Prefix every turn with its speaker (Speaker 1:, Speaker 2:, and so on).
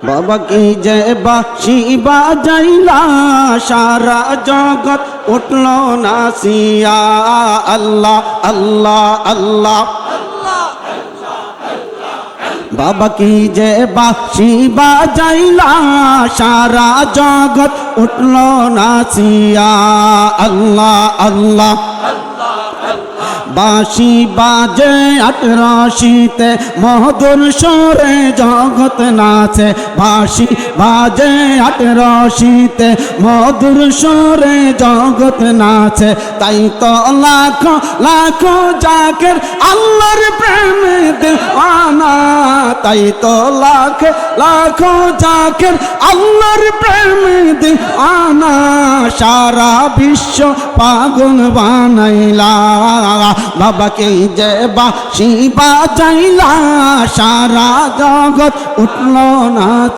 Speaker 1: বাবা কি যে বাসি বাজাইলা সারা জগৎ উঠল নাসিয়া আল্লাহ আল্লাহ আল্লাহ। বাবা কি যে বাসি বাজাইলা সারা জগৎ উঠল নাসিয়া আল্লাহ আল্লাহ। বাঁশি বাজে আটরাশিতে মধুর সরে জগৎ নাচে। বাঁশি বাজে আটরাশিতে মধুর সরে জগৎ নাচে। তাই তো লাখ লাখ জাকের আল্লাহর প্রেমে দেওয়ানা। তাই তো লাখ লাখ জাকের আল্লাহর প্রেমে দেওয়ানা। সারা বিশ্ব পাগল বানাইলা। বাবাকে যে বাসি বাজাইলা সারা জগৎ উঠল না।